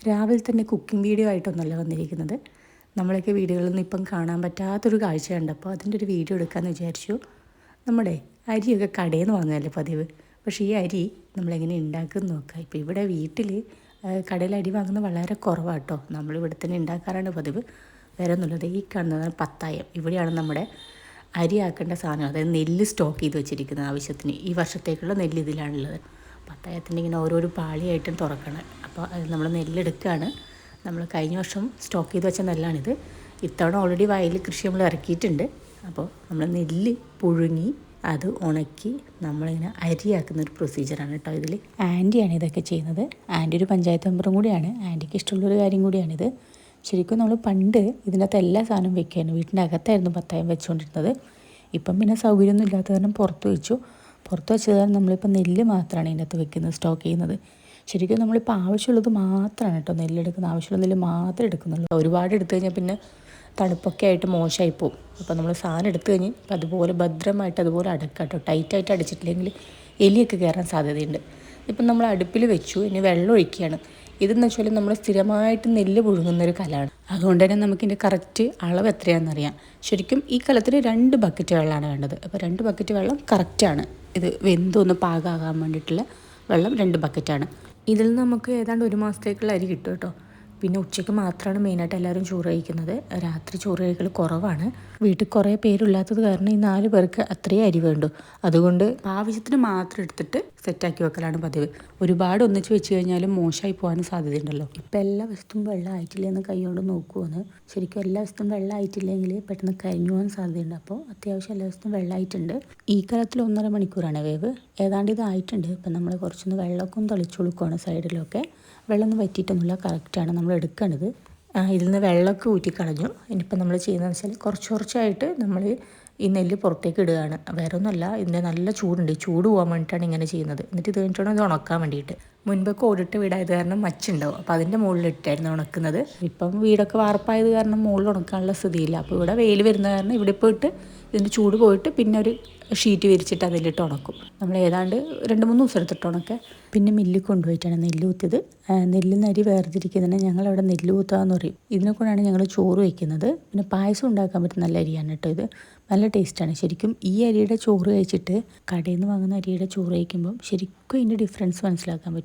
രാവിലെ തന്നെ cooking video ആയിട്ടൊന്നല്ല വന്നിരിക്കുന്നത്. നമ്മളൊക്കെ വീഡിയോകളൊന്നും ഇപ്പം കാണാൻ പറ്റാത്തൊരു കാഴ്ച കണ്ടപ്പോൾ അതിന്റെ ഒരു വീഡിയോ എടുക്കാമെന്ന് വിചാരിച്ചു. നമ്മുടെ അരിയൊക്കെ കടയിൽ നിന്ന് വാങ്ങുകയല്ലേ പതിവ്. പക്ഷേ ഈ അരി നമ്മളെങ്ങനെ ഉണ്ടാക്കുമെന്ന് നോക്കുക ഇപ്പോൾ ഇവിടെ വീട്ടിൽ കടയിൽ അരി വാങ്ങുന്നത് വളരെ കുറവാട്ടോ നമ്മൾ ഇവിടെ തന്നെ ഉണ്ടാക്കാറാണ് പതിവ്. വേറെ ഒന്നുമില്ലത് ഈ കാണുന്നതാണ് പത്തായം ഇവിടെയാണ് നമ്മുടെ അരി ആക്കേണ്ട സാധനം. അതായത് നെല്ല് സ്റ്റോക്ക് ചെയ്ത് വെച്ചിരിക്കുന്നത് ആവശ്യത്തിന്. ഈ വർഷത്തേക്കുള്ള നെല്ല് ഇതിലാണുള്ളത്. പത്തായത്തിന്റെ ഇങ്ങനെ ഓരോരോ പാളിയായിട്ടും തുറക്കണം. അപ്പോൾ അത് നമ്മൾ നെല്ലെടുക്കുകയാണ്. നമ്മൾ കഴിഞ്ഞ വർഷം സ്റ്റോക്ക് ചെയ്ത് വെച്ച നെല്ലാണിത്. ഇത്തവണ ഓൾറെഡി വയലിൽ കൃഷി നമ്മൾ ഇറക്കിയിട്ടുണ്ട്. അപ്പോൾ നമ്മൾ നെല്ല് പുഴുങ്ങി അത് ഉണക്കി നമ്മളിങ്ങനെ അരിയാക്കുന്ന ഒരു പ്രൊസീജിയറാണ് കേട്ടോ ഇതിൽ ആന്റിയാണ് ഇതൊക്കെ ചെയ്യുന്നത്. ആന്റി ഒരു പഞ്ചായത്ത് മെമ്പറും കൂടിയാണ്. ആന്റിക്ക് ഇഷ്ടമുള്ളൊരു കാര്യം കൂടിയാണിത്. ശരിക്കും നമ്മൾ പണ്ട് ഇതിനകത്ത് എല്ലാ സാധനവും വെക്കുകയായിരുന്നു വീട്ടിന്റെ അകത്തായിരുന്നു പത്തായം വെച്ചുകൊണ്ടിരുന്നത്. ഇപ്പം പിന്നെ സൗകര്യമൊന്നും ഇല്ലാത്ത കാരണം പുറത്ത് വെച്ചു. പുറത്ത് വെച്ച് കാരണം നമ്മളിപ്പോൾ നെല്ല് മാത്രമാണ് ഇതിന്റെ അകത്ത് വെക്കുന്നത് സ്റ്റോക്ക് ചെയ്യുന്നത്. ശരിക്കും നമ്മളിപ്പോൾ ആവശ്യമുള്ളത് മാത്രമാണ് കേട്ടോ നെല്ലെടുക്കുന്ന ആവശ്യമുള്ള നെല്ല് മാത്രമേ എടുക്കുന്നുള്ളൂ. ഒരുപാട് എടുത്തു കഴിഞ്ഞാൽ പിന്നെ തണുപ്പൊക്കെ ആയിട്ട് മോശമായി പോകും അപ്പോൾ നമ്മൾ സാധനം എടുത്തു കഴിഞ്ഞ് അതുപോലെ ഭദ്രമായിട്ട് അതുപോലെ അടക്കാം കേട്ടോ. ടൈറ്റായിട്ട് അടിച്ചിട്ടില്ലെങ്കിൽ എലിയൊക്കെ കയറാൻ സാധ്യതയുണ്ട്. ഇപ്പം നമ്മൾ അടുപ്പിൽ വെച്ചു ഇനി വെള്ളം ഒഴിക്കുകയാണ്. ഇതെന്ന് വെച്ചാൽ നമ്മൾ സ്ഥിരമായിട്ട് നെല്ല് പുഴുങ്ങുന്ന ഒരു കലമാണ് അതുകൊണ്ട് തന്നെ നമുക്കിന്റെ കറക്റ്റ് അളവ് എത്രയാണെന്നറിയാം. ശരിക്കും ഈ കലത്തിൽ രണ്ട് ബക്കറ്റ് വെള്ളമാണ് വേണ്ടത്. അപ്പോൾ രണ്ട് ബക്കറ്റ് വെള്ളം കറക്റ്റാണ് ഇത് വെന്തൊന്ന് പാകമാകാൻ വേണ്ടിയിട്ടുള്ള വെള്ളം രണ്ട് ബക്കറ്റാണ് ഇതിൽ നമുക്ക് ഏതാണ്ട് ഒരു മാസത്തേക്കുള്ള അരി കിട്ടും കേട്ടോ. പിന്നെ ഉച്ചയ്ക്ക് മാത്രമാണ് മെയിനായിട്ട് എല്ലാവരും ചോറ് കഴിക്കുന്നത്. രാത്രി ചോറ് കഴിക്കൽ കുറവാണ്. വീട്ടിൽ കുറേ പേരില്ലാത്തത് കാരണം ഈ നാല് പേർക്ക് അത്രയും അരി വേണ്ടു. അതുകൊണ്ട് ആവശ്യത്തിന് മാത്രം എടുത്തിട്ട് സെറ്റാക്കി വെക്കലാണ് പതിവ്. ഒരുപാട് ഒന്നിച്ച് വെച്ച് കഴിഞ്ഞാലും മോശമായി പോകാനും സാധ്യതയുണ്ടല്ലോ. ഇപ്പം എല്ലാ വശത്തും വെള്ളം ആയിട്ടില്ല എന്ന് കൈകൊണ്ട് നോക്കുമെന്ന് ശരിക്കും എല്ലാ വശത്തും വെള്ളം ആയിട്ടില്ലെങ്കിൽ പെട്ടെന്ന് കരിഞ്ഞു പോകാൻ സാധ്യതയുണ്ട്. അപ്പോൾ അത്യാവശ്യം എല്ലാ വശത്തും വെള്ളമായിട്ടുണ്ട് ഈ കാലത്തിൽ ഒന്നര മണിക്കൂറാണ് വേവ്. ഏതാണ്ട് ഇതായിട്ടുണ്ട്. ഇപ്പം നമ്മൾ കുറച്ചൊന്ന് വെള്ളമൊക്കെ ഒന്ന് തളിച്ചു കൊടുക്കുകയാണ് സൈഡിലൊക്കെ. വെള്ളം ഒന്നും വറ്റിയിട്ടൊന്നുമില്ല. കറക്റ്റാണ് നമ്മൾ എടുക്കേണ്ടത്. ഇതിൽ നിന്ന് വെള്ളമൊക്കെ ഊറ്റിക്കളഞ്ഞു. ഇനിയിപ്പോൾ നമ്മൾ ചെയ്യുന്നതെന്ന് വെച്ചാൽ കുറച്ച് കുറച്ചായിട്ട് നമ്മൾ ഈ നെല്ല് പുറത്തേക്ക് ഇടുകയാണ്. വേറെ ഒന്നുമല്ല. ഇതിന്റെ നല്ല ചൂടുണ്ട്. ചൂട് പോകാൻ വേണ്ടിയിട്ടാണ് ഇങ്ങനെ ചെയ്യുന്നത്. എന്നിട്ട് ഇത് കഴിഞ്ഞിട്ടാണ് ഇത് ഉണക്കാൻ വേണ്ടിയിട്ട്. മുൻപൊക്കെ ഓടിട്ട് വീടായത് കാരണം മച്ചുണ്ടാവും. അപ്പോൾ അതിന്റെ മുകളിലിട്ടായിരുന്നു ഉണക്കുന്നത്. ഇപ്പം വീടൊക്കെ വാർപ്പായത് കാരണം മുകളിൽ ഉണക്കാനുള്ള സ്ഥിതിയില്ല. അപ്പോൾ ഇവിടെ വെയിൽ വരുന്ന കാരണം ഇവിടെ പോയിട്ട് ഇതിന്റെ ചൂട് പോയിട്ട് പിന്നെ ഒരു ഷീറ്റ് വിരിച്ചിട്ട് അതിലിട്ട് ഉണക്കും. നമ്മൾ ഏതാണ്ട് രണ്ട് മൂന്ന് ദിവസം എടുത്തിട്ട് ഉണക്കെ. പിന്നെ മില്ലിൽ കൊണ്ടുപോയിട്ടാണ് നെല്ല് കുത്തിയത് നെല്ലിൽ നരി ഞങ്ങൾ അവിടെ നെല്ല് കുത്താന്ന് പറയും. ഇതിനെ കൊണ്ടാണ് ഞങ്ങൾ ചോറ് വയ്ക്കുന്നത് പിന്നെ പായസം ഉണ്ടാക്കാൻ പറ്റുന്ന നല്ല അരിയാണ് കേട്ടോ ഇത്. നല്ല ടേസ്റ്റാണ് ശരിക്കും ഈ അരിയുടെ ചോറ് കഴിച്ചിട്ട് കടയിൽ നിന്ന് വാങ്ങുന്ന അരിയുടെ ചോറ് കഴിക്കുമ്പം ശരിക്കും ഇതിന്റെ ഡിഫറൻസ് മനസ്സിലാക്കാൻ പറ്റും.